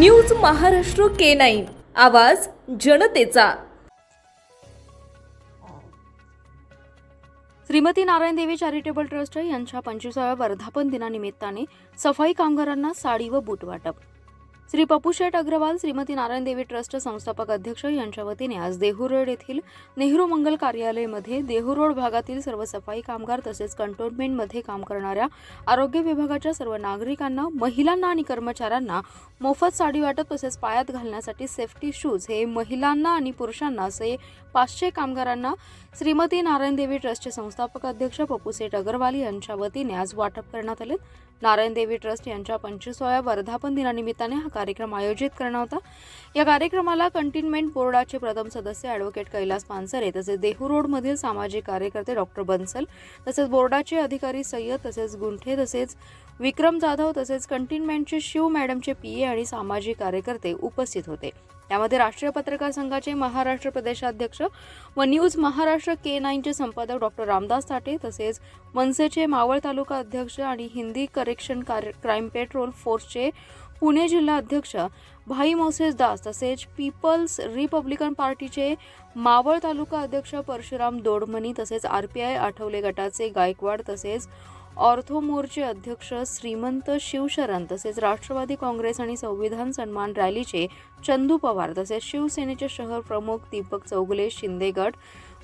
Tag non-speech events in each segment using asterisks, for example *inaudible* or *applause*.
News Maharashtra K nine. आवाज जनतेचा. श्रीमती नारायण देवी चॅरिटेबल ट्रस्ट यांच्या पंचवीसाव्या वर्धापन दिनानिमित्ताने सफाई कामगारांना साडी व बूट वाटप. श्री पप्पूशेठ अग्रवाल श्रीमती नारायण देवी ट्रस्ट संस्थापक अध्यक्ष यांच्या वतीने आज देहू रोड येथील नेहरू मंगल कार्यालयमध्ये देहू रोड भागातील सर्व सफाई कामगार तसेच कंटोनमेंटमध्ये काम करणाऱ्या आरोग्य विभागाच्या सर्व नागरिकांना महिलांना आणि कर्मचाऱ्यांना मोफत साडी वाटप तसेच पायात घालण्यासाठी सेफ्टी शूज हे महिलांना आणि पुरुषांना असे पाचशे कामगारांना श्रीमती नारायण देवी ट्रस्टचे संस्थापक अध्यक्ष पप्पूसेठ अग्रवाल यांच्या वतीने आज वाटप करण्यात आले. नारायण देवी ट्रस्ट यांच्या पंचवीसाव्या वर्धापन दिनानिमित्ताने हा कार्यक्रम आयोजित करणार होता. या कार्यक्रमाला कंटेनमेंट बोर्डाचे प्रथम सदस्य ॲडव्होकेट कैलास पानसरे तसेच देहू रोडमधील सामाजिक कार्यकर्ते डॉक्टर बन्सल तसेच बोर्डाचे अधिकारी सय्यद तसेच गुंठे तसेच विक्रम जाधव तसेच कंटेनमेंटचे शिव मॅडमचे पी ए आणि सामाजिक कार्यकर्ते उपस्थित होते. यामध्ये राष्ट्रीय पत्रकार संघाचे महाराष्ट्र प्रदेशाध्यक्ष व न्यूज महाराष्ट्र के नाईनचे संपादक डॉक्टर रामदास साठे तसेच मनसेचे मावळ तालुका अध्यक्ष आणि हिंदी करेक्शन कार क्राईम पेट्रोल फोर्सचे पुणे जिल्हा अध्यक्ष भाई मोसेस दास तसेच पीपल्स रिपब्लिकन पार्टीचे मावळ तालुका अध्यक्ष परशुराम दोडमणी तसेच आर पी आय आठवले गटाचे गायकवाड तसेच ऑर्थो मोर्चे अध्यक्ष श्रीमंत शिवशरण तसेच राष्ट्रवादी काँग्रेस आणि संविधान सन्मान रॅलीचे चंदू पवार तसेच शिवसेनेचे शहर प्रमुख दीपक चौगुले शिंदे गट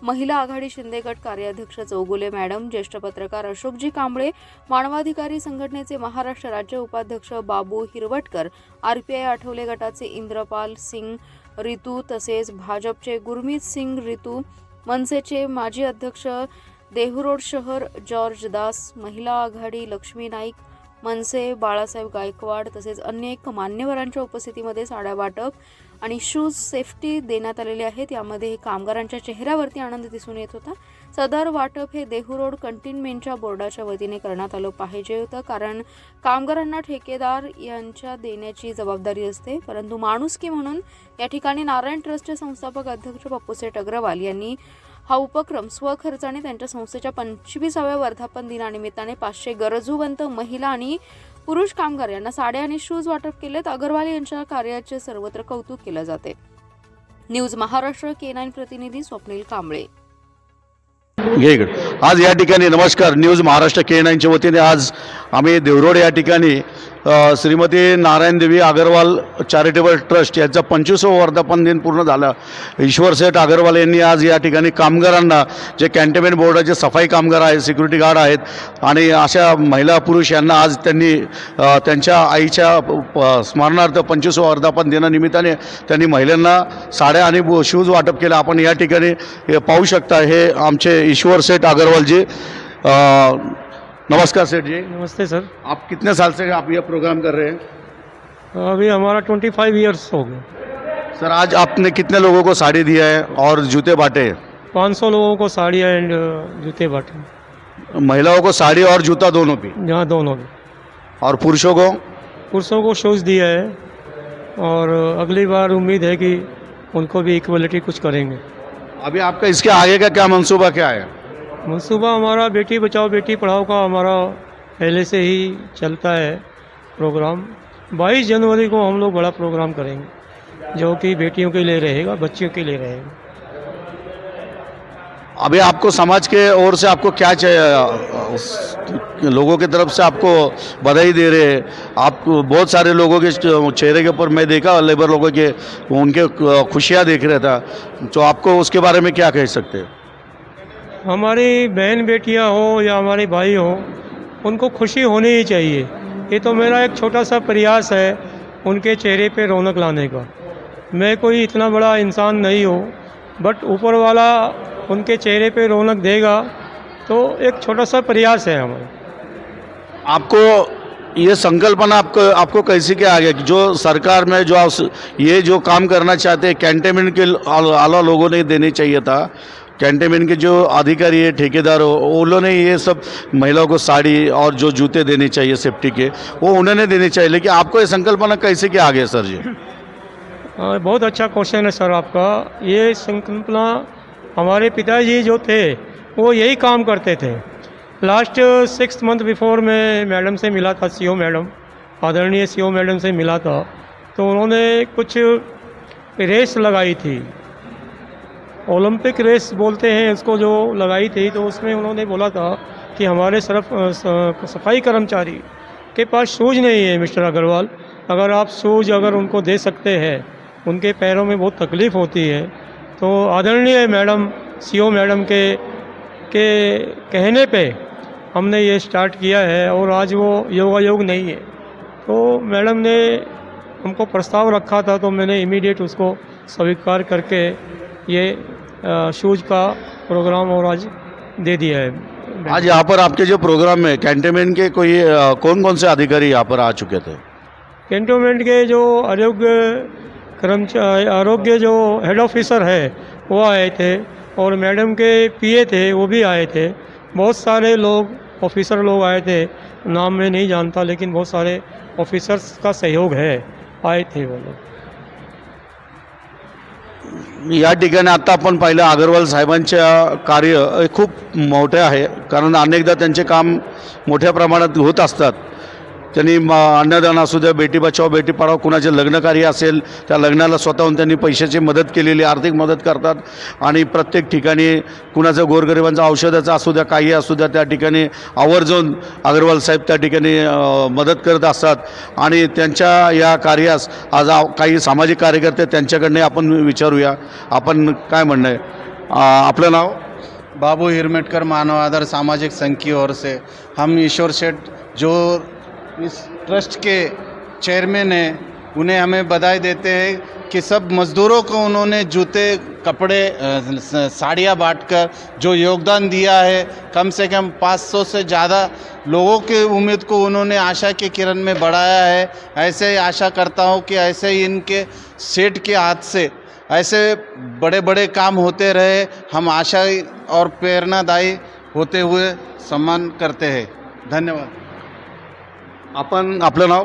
महिला आघाडी शिंदे गट कार्याध्यक्ष चौगुले मॅडम ज्येष्ठ पत्रकार अशोकजी कांबळे मानवाधिकारी संघटनेचे महाराष्ट्र राज्य उपाध्यक्ष Babu Hirwatkar R P I Athawale गटाचे इंद्रपाल सिंग रितू तसेच भाजपचे गुरमीत सिंग रितू मनसेचे माजी अध्यक्ष देहूरोड शहर जॉर्ज दास महिला आघाडी लक्ष्मी नाईक मनसे बाळासाहेब गायकवाड तसेच अनेक मान्यवरांच्या उपस्थितीमध्ये साड्या वाटप आणि शूज सेफ्टी देण्यात आलेले आहेत. यामध्ये कामगारांच्या चेहऱ्यावरती आनंद दिसून येत होता. सदर वाटप हे देहू रोड कंटेनमेंटच्या बोर्डाच्या वतीने करण्यात आलं पाहिजे होतं कारण कामगारांना ठेकेदार यांच्या देण्याची जबाबदारी असते. परंतु माणुसकी म्हणून या ठिकाणी नारायण ट्रस्टचे संस्थापक अध्यक्ष पप्पूसेठ अग्रवाल यांनी हा उपक्रम स्वखर्चाने त्यांच्या संस्थेच्या पंचवीसाव्या वर्धापन दिनानिमित्ताने पाचशे गरजूवंत महिला आणि पुरुष कामगार यांना साड्या आणि शूज वाटप केलेत. अगरवाल यांच्या कार्याचे सर्वत्र कौतुक केलं जाते. न्यूज महाराष्ट्र के नाईन प्रतिनिधी स्वप्नील कांबळे. आज या ठिकाणी नमस्कार. न्यूज महाराष्ट्र के नाईनच्या वतीने आज आम्ही देवरोड या ठिकाणी श्रीमती नारायण देवी अगरवाल चॅरिटेबल ट्रस्ट याचा पंचवीसवं वर्धापन दिन पूर्ण झाला. ईश्वर सेठ अगरवाल यांनी आज या ठिकाणी कामगारांना जे कॅन्टोन्मेंट बोर्डाचे सफाई कामगार आहेत सिक्युरिटी गार्ड आहेत आणि अशा महिला पुरुष यांना आज त्यांनी त्यांच्या आईच्या प- स्मरणार्थ पंचवीसवं वर्धापन दिनानिमित्ताने त्यांनी महिलांना साड्या आणि शूज वाटप केलं. आपण या ठिकाणी पाहू शकता हे आमचे ईश्वर सेठ अग्रवाल जी नमस्कार सेठ जी। नमस्ते सर। आप कितने साल से आप यह प्रोग्राम कर रहे हैं? अभी हमारा ट्वेंटी फाइव ईयर्स हो गए सर आज आपने कितने लोगों को साड़ी दिया है और जूते बांटे? पाँच सौ लोगों को साड़ी एंड जूते बांटे महिलाओं को साड़ी और जूता दोनों भी यहाँ दोनों भी और पुरुषों को? पुरुषों को शूज़ दिया है और अगली बार उम्मीद है कि उनको भी इक्वलिटी कुछ करेंगे। अभी आपका इसके आगे का क्या मंसूबा क्या है? मनसूबा हमारा, बेटी बचाओ, बेटी पढ़ाओ का हमारा पहले से ही चलता है प्रोग्राम। 22 जनवरी को हम लोग बड़ा प्रोग्राम करेंगे, जो कि बेटियों के लिए रहेगा, बच्चियों के लिए रहेगा। अभी आपको समाज के ओर से आपको क्या चाहिए लोगों की तरफ़ से आपको बधाई दे रहे हैं? आप बहुत सारे लोगों के चेहरे के ऊपर मैं देखा लेबर लोगों के, उनके खुशियाँ देख रहा था। तो आपको उसके बारे में क्या कह सकते हैं? हमारी बहन बेटियाँ हो या हमारे भाई हो, उनको खुशी होनी ही चाहिए। ये तो मेरा एक छोटा सा प्रयास है उनके चेहरे पे रौनक लाने का। मैं कोई इतना बड़ा इंसान नहीं हूँ, बट ऊपर वाला उनके चेहरे पे रौनक देगा तो एक छोटा सा प्रयास है हमारा। आपको ये संकल्पना आपको आपको कैसे क्या आ गया कि जो सरकार में जो ये जो काम करना चाहते हैं, कैंटेनमेंट के आला लोगों ने देने चाहिए था कैंटेनमेंट के जो अधिकारी है ठेकेदार हो उन्होंने ये सब महिलाओं को साड़ी और जो जूते देने चाहिए सेफ्टी के वो उन्होंने देने चाहिए। लेकिन आपको ये संकल्पना कैसे क्या आ गया सर जी? *clears throat* हाँ, बहुत अच्छा क्वेश्चन है सर आपका। ये संकल्पना हमारे पिताजी जो थे वो यही काम करते थे। लास्ट सिक्स मंथ बिफोर मैं मैडम से मिला था सीओ मैडम आदरणीय सीओ मैडम से मिला था तो उन्होंने कुछ रेस लगाई थी। ओलंपिक रेस बोलते हैं, इसको जो लगाई थी तो उसमें उन्होंने बोला था कि हमारे सरफ सफ़ाई कर्मचारी के पास शूज़ नहीं है, मिस्टर अग्रवाल। अगर आप शूज़ अगर उनको दे सकते हैं, उनके पैरों में बहुत तकलीफ़ होती है तो आदरणीय मैडम सीओ मैडम के के कहने पे हमने ये स्टार्ट किया है और आज वो योगा योग नहीं है। तो मैडम ने हमको प्रस्ताव रखा था तो मैंने इमीडिएट उसको स्वीकार करके ये शूज़ का प्रोग्राम और आज दे दिया है। आज यहाँ पर आपके जो प्रोग्राम में कैंटनमेंट के कोई कौन कौन से अधिकारी यहाँ पर आ चुके थे? कैंटोनमेंट के जो आरोग्य कर्मचारी आरोग्य जो हेड ऑफिसर है वो आए थे और मैडम के पीए थे वो भी आए थे। बहुत सारे लोग ऑफिसर लोग आए थे। नाम मैं नहीं जानता लेकिन बहुत सारे ऑफिसर्स का सहयोग है आए थे वो लोग। या ठिकाणी आता आपण पाहिलं अगरवाल साहेबांच्या कार्य हे खूप मोठे आहे. कारण अनेकदा त्यांचे काम मोठ्या प्रमाणात होत असतात. त्यांनी म अन्नदान असू द्या बेटी बचाव बेटी पढाव कुणाचे लग्नकार्य असेल त्या लग्नाला स्वतःहून त्यांनी पैशाची मदत केलेली आर्थिक मदत करतात. आणि प्रत्येक ठिकाणी कुणाचं गोरगरिबांचं औषधाचं असू द्या काही असू द्या त्या ठिकाणी आवर्जून अग्रवाल साहेब त्या ठिकाणी मदत करत असतात. आणि त्यांच्या या कार्यास आज काही सामाजिक कार्यकर्ते त्यांच्याकडनं आपण विचारूया. आपण काय म्हणणं आहे? आपलं नाव? बाबू हिरमेटकर मानव आधार सामाजिक संघ की ओर से. हम ईश्वर शेठ जो इस ट्रस्ट के चेयरमैन हैं, उन्हें हमें बधाई देते हैं कि सब मज़दूरों को उन्होंने जूते, कपड़े साड़ियाँ बांटकर जो योगदान दिया है, कम से कम 500 से ज़्यादा लोगों की उम्मीद को उन्होंने आशा के किरण में बढ़ाया है। ऐसे ही आशा करता हूँ कि ऐसे ही इनके सेठ के हाथ से ऐसे बड़े बड़े काम होते रहे, हम आशा और प्रेरणादायी होते हुए सम्मान करते हैं। धन्यवाद। आपण आपलं नाव?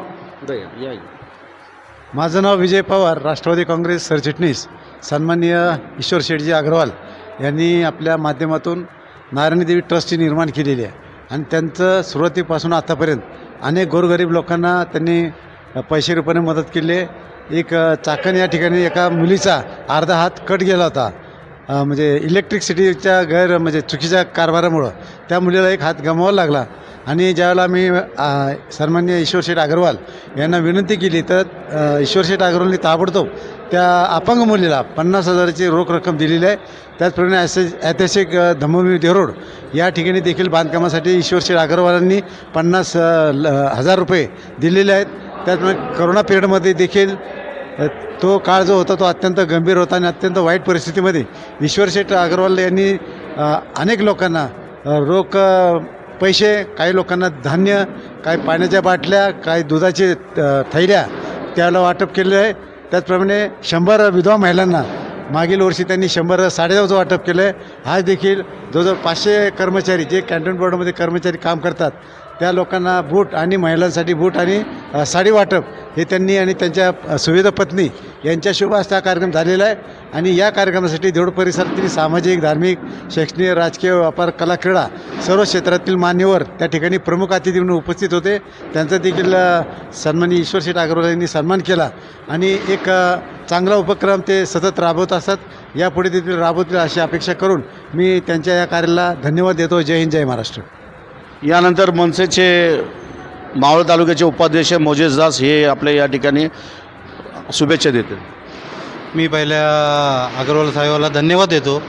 माझं नाव विजय पवार राष्ट्रवादी काँग्रेस सरचिटणीस. सन्माननीय ईश्वर शेठजी अग्रवाल यांनी आपल्या माध्यमातून नारायणी देवी ट्रस्टची निर्माण केलेली आहे. आणि त्यांचं सुरुवातीपासून आतापर्यंत अनेक गोरगरीब लोकांना त्यांनी पैसे रुपयाने मदत केली आहे. एक चाकण या ठिकाणी एका मुलीचा अर्धा हात कट गेला होता. म्हणजे इलेक्ट्रिसिटीच्या गैर म्हणजे चुकीच्या कारभारामुळं त्या मुलीला एक हात गमवावा लागला. आणि ज्यावेळेला मी सन्मान्य ईश्वर शेठ अग्रवाल यांना विनंती केली तर ईश्वर शेठ अग्रवालनी ताबडतोब त्या अपंग मुलीला पन्नास हजाराची रोख रक्कम दिलेली आहे. त्याचप्रमाणे ऐसे ऐतिहासिक अ, धम्मभूमी देरोड या ठिकाणी देखील बांधकामासाठी ईश्वर शेठ अग्रवालांनी पन्नास ल- हजार रुपये दिलेले आहेत. त्याचप्रमाणे करोना पिरियडमध्ये देखील तो काळ जो होता तो अत्यंत गंभीर होता आणि अत्यंत वाईट परिस्थितीमध्ये ईश्वर शेठ अग्रवाल यांनी अनेक लोकांना रोख पैसे काही लोकांना धान्य काही पाण्याच्या बाटल्या काही दुधाचे थैल्या त्याला वाटप केलेलं आहे. त्याचप्रमाणे शंभर विधवा महिलांना मागील वर्षी त्यांनी शंभर साडेनऊचं वाटप केलं आहे आज देखील जवळजवळ पाचशे कर्मचारी जे कॅन्टोन बोर्डमध्ये कर्मचारी काम करतात त्या लोकांना बूट आणि महिलांसाठी बूट आणि साडी वाटप हे त्यांनी आणि त्यांच्या सुविधा पत्नी यांच्या शुभ हा कार्यक्रम झालेला आहे. आणि या कार्यक्रमासाठी देऊळ परिसरातील सामाजिक धार्मिक शैक्षणिक राजकीय व्यापार कला क्रीडा सर्व क्षेत्रातील मान्यवर त्या ठिकाणी प्रमुख अतिथी म्हणून उपस्थित होते. त्यांचा देखील सन्मान ईश्वर शेठ अग्रवाल यांनी सन्मान केला. आणि एक चांगला उपक्रम ते सतत राबवत असतात. यापुढे देखील राबवतील अशी अपेक्षा करून मी त्यांच्या या कार्याला धन्यवाद देतो. जय हिंद जय महाराष्ट्र. यानंतर मनसेचे मावळ तालुक्याचे उपाध्यक्ष मोजेश दास हे आपल्या या ठिकाणी शुभेच्छा देतील. मी पहिल्या अग्रवाल साहेबाला धन्यवाद देतो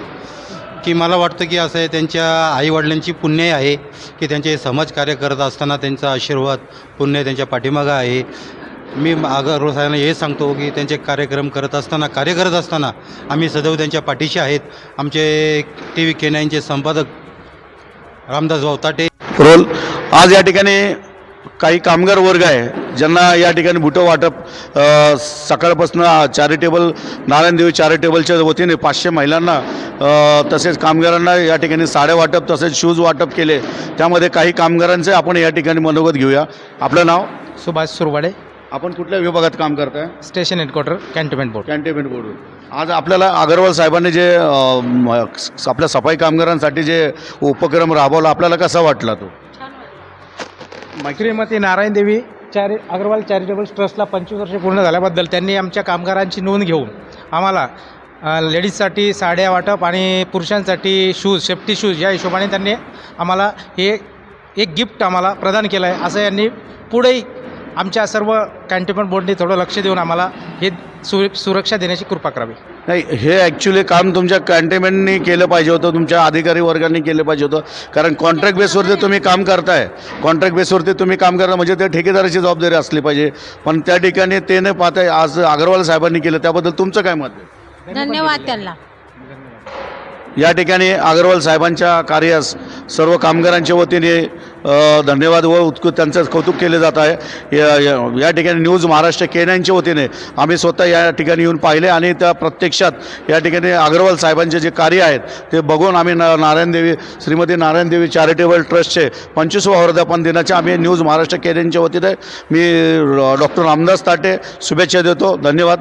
की मला वाटतं की असं आहे त्यांच्या आईवडिलांची पुण्य आहे की त्यांचे समाजकार्य करत असताना त्यांचा आशीर्वाद पुण्य त्यांच्या पाठीमागं आहे. मी अग्रवाल साहेबांना हे सांगतो की त्यांचे कार्यक्रम करत असताना कार्य करत असताना आम्ही सदैव त्यांच्या पाठीशी आहेत. आमचे टी व्ही के नाईनचे संपादक रामदास भावताटे. रोल आज या ठिकाणी काही कामगार वर्ग आहे ज्यांना या ठिकाणी बुटं वाटप सकाळपासून चॅरिटेबल नारायणदेवी चॅरिटेबलच्या वतीने पाचशे महिलांना तसेच कामगारांना या ठिकाणी साड्या वाटप तसेच शूज वाटप केले. त्यामध्ये काही कामगारांचे आपण या ठिकाणी मनोगत घेऊया. आपलं नाव? सुभाष सुरवाडे. आपण कुठल्या विभागात काम करताय? Station headquarter cantonment board. Cantonment बोर्डून आज आपल्याला अगरवाल साहेबांनी जे अ, आपल्या सफाई कामगारांसाठी जे उपक्रम राबवला आपल्याला कसा वाटला तो? श्रीमती नारायण देवी चॅरि अग्रवाल चॅरिटेबल ट्रस्टला पंचवीस वर्षे पूर्ण झाल्याबद्दल त्यांनी आमच्या कामगारांची नोंद घेऊन आम्हाला अ, लेडीजसाठी साड्या वाटप आणि पुरुषांसाठी शूज सेफ्टी शूज या हिशोबाने त्यांनी आम्हाला हे एक गिफ्ट आम्हाला प्रदान केलं आहे असं यांनी पुढेही आमच्या सर्व कॅन्टोन्मेंट बोर्डने थोडं लक्ष देऊन आम्हाला हे सु सुरक्षा देण्याची कृपा करावी. नाही हे ॲक्च्युली काम तुमच्या कॅन्टेनमेंटनी केलं पाहिजे होतं तुमच्या अधिकारी वर्गांनी केलं पाहिजे होतं. कारण कॉन्ट्रॅक्ट बेसवरती तुम्ही काम करताय. कॉन्ट्रॅक्ट बेसवरती तुम्ही काम करता म्हणजे ते ठेकेदाराची जबाबदारी असली पाहिजे. पण त्या ठिकाणी ते न पाहता आज अग्रवाल साहेबांनी केलं त्याबद्दल तुमचं काय मत आहे? धन्यवाद त्यांना. या ठिकाणी अग्रवाल साहेबांच्या कार्यास सर्व कामगारांच्या वतीने धन्यवाद व उत्कृत त्यांचं कौतुक केले जात आहे. या- या- या ठिकाणी न्यूज महाराष्ट्र केन्यांच्या वतीने आम्ही स्वतः या ठिकाणी येऊन पाहिले आणि त्या प्रत्यक्षात या ठिकाणी अग्रवाल साहेबांचे जे कार्य आहेत ते बघून आम्ही ना नारायणदेवी श्रीमती नारायणदेवी चॅरिटेबल ट्रस्टचे पंचवीसवा वर्धापन दिनाचे आम्ही न्यूज महाराष्ट्र केन्यांच्या वतीने मी डॉक्टर रामदास ताटे शुभेच्छा देतो. धन्यवाद.